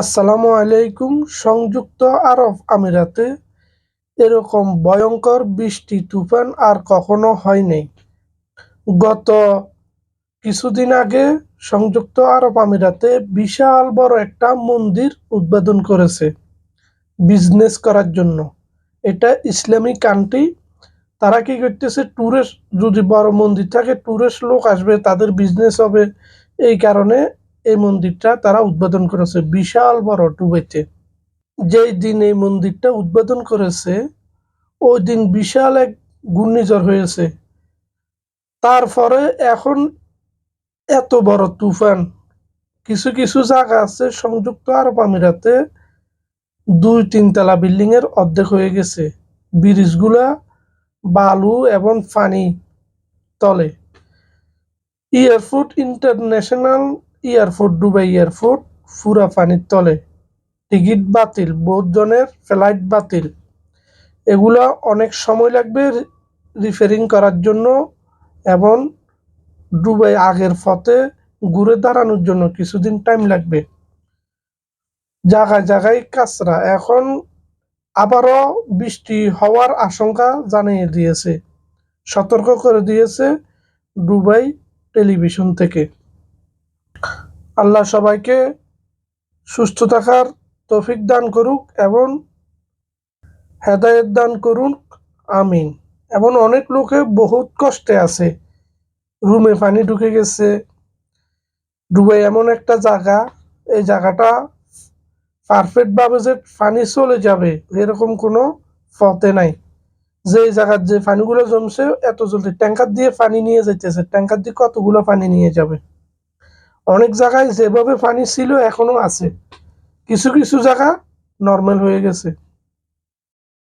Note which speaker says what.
Speaker 1: আসসালামু আলাইকুম, সংযুক্ত আরব আমিরাতে এরকম ভয়ঙ্কর বৃষ্টি, তুফান আর কখনো হয়নি। গত কিছুদিন আগে সংযুক্ত আরব আমিরাতে বিশাল বড় একটা মন্দির উদ্বোধন করেছে বিজনেস করার জন্য। এটা ইসলামিক কান্ট্রি। তারা কি করতেছে ট্যুরিস্ট যদি বড় মন্দির থাকে ট্যুরিস্ট লোক আসবে, তাদের বিজনেস হবে। এই কারণে এই মন্দিরটা তারা উদ্বোধন করেছে। বিশাল বড় ডুবেতে যেই দিন এই মন্দিরটা উদ্বোধন করেছে, ওই দিন বিশাল এক ঘূর্ণিঝড় হয়েছে। তারপরে এখন এত বড় তুফান। কিছু কিছু জায়গা আছে, সংযুক্ত আরব আমিরাতে দুই তিনতলা বিল্ডিং এর অর্ধেক হয়ে গেছে। ব্রিজগুলা, বালু এবং পানি তলে। Airport international airport, Dubai airport পুরা পানির তলে। টিকিট বাতিল বহুত জনের ফ্লাইট বাতিল। এগুলা অনেক সময় লাগবে রিপেয়ারিং করার জন্য এবং ডুবাই আগের পথে ঘুরে দাঁড়ানোর জন্য কিছুদিন টাইম লাগবে। জায়গায় জায়গায় কাঁচরা। এখন আবারও বৃষ্টি হওয়ার আশঙ্কা জানিয়ে দিয়েছে। সতর্ক করে দিয়েছে ডুবাই টেলিভিশন থেকে। আল্লাহ সবাইকে সুস্থ থাকার তৌফিক দান করুক এবং হেদায়েত দান করুন। আমিন। এবং অনেক লোকে বহুত কষ্টে আছে। রুমে পানি ঢুকে গেছে। ডুবে এমন একটা জায়গা, এই জায়গাটা পারফেক্ট ভাবে যে পানি চলে যাবে, এরকম কোনো পথে নাই। যে জায়গার যে পানিগুলো জমছে, এত জলদি ট্যাঙ্কার দিয়ে পানি নিয়ে যেতেছে ট্যাঙ্কার দিয়ে কতগুলো পানি নিয়ে যাবে? অনেক জায়গায় যেভাবে পানি ছিল এখনও আছে। কিছু কিছু জায়গা নর্মাল হয়ে গেছে।